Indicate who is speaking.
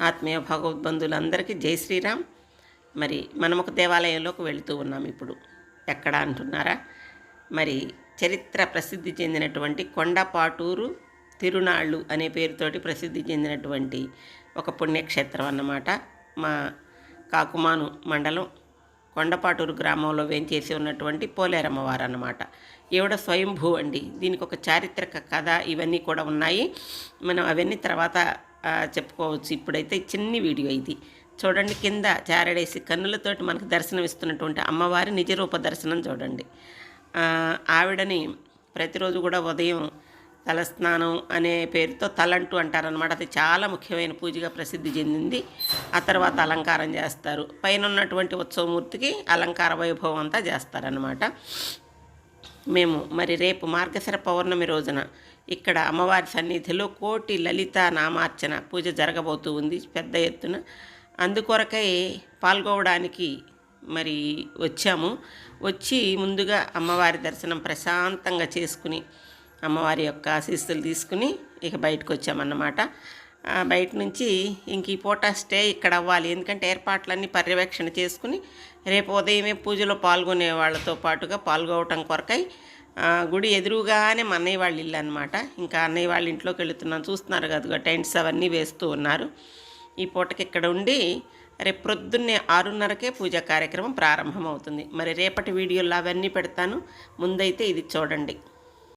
Speaker 1: ఆత్మీయ భగవద్బంధులందరికీ జై శ్రీరామ్. మరి మనం ఒక దేవాలయంలోకి వెళుతూ ఉన్నాం ఇప్పుడు. ఎక్కడ అంటున్నారా? మరి చరిత్ర ప్రసిద్ధి చెందినటువంటి కొండపాటూరు తిరునాళ్ళు అనే పేరుతోటి ప్రసిద్ధి చెందినటువంటి ఒక పుణ్యక్షేత్రం అన్నమాట. మా కాకుమాను మండలం కొండపాటూరు గ్రామంలో వేంచేసి ఉన్నటువంటి పోలేరమ్మవారు అన్నమాట. ఈవిడ స్వయంభూ అండి. దీనికి ఒక చారిత్రక కథ ఇవన్నీ కూడా ఉన్నాయి. మనం అవన్నీ తర్వాత చెప్పుకోవచ్చు. ఇప్పుడైతే చిన్ని వీడియో ఇది. చూడండి కింద చారడేసి కన్నులతోటి మనకు దర్శనం ఇస్తున్నటువంటి అమ్మవారి నిజరూప దర్శనం చూడండి. ఆవిడని ప్రతిరోజు కూడా ఉదయం తలస్నానం అనే పేరుతో తలంటూ అంటారనమాట అది చాలా ముఖ్యమైన పూజగా ప్రసిద్ధి చెందింది. ఆ తర్వాత అలంకారం చేస్తారు. పైన ఉన్నటువంటి ఉత్సవమూర్తికి అలంకార వైభవం అంతా చేస్తారనమాట మేము మరి రేపు మార్గశర పౌర్ణమి రోజున ఇక్కడ అమ్మవారి సన్నిధిలో కోటి లలిత నామార్చన పూజ జరగబోతూ ఉంది పెద్ద ఎత్తున. అందుకొరకై పాల్గొవడానికి మరి వచ్చాము. వచ్చి ముందుగా అమ్మవారి దర్శనం ప్రశాంతంగా చేసుకుని అమ్మవారి యొక్క ఆశీస్సులు తీసుకుని ఇక బయటకు వచ్చామన్నమాట. బయట నుంచి ఇంక ఈ పూట స్టే ఇక్కడ అవ్వాలి. ఎందుకంటే ఏర్పాట్లన్నీ పర్యవేక్షణ చేసుకుని రేపు ఉదయమే పూజలో పాల్గొనే వాళ్ళతో పాటుగా పాల్గొవటం కొరకై గుడి ఎదురుగానే మా అన్నయ్య వాళ్ళ ఇల్లు అనమాట ఇంకా అన్నయ్య వాళ్ళ ఇంట్లోకి వెళుతున్నాను. చూస్తున్నారు కదా టెంట్స్ అవన్నీ వేస్తూ ఉన్నారు. ఈ పూటకి ఇక్కడ ఉండి రేపు ప్రొద్దున్నే ఆరున్నరకే పూజా కార్యక్రమం ప్రారంభమవుతుంది. మరి రేపటి వీడియోలో అవన్నీ పెడతాను. ముందైతే ఇది చూడండి.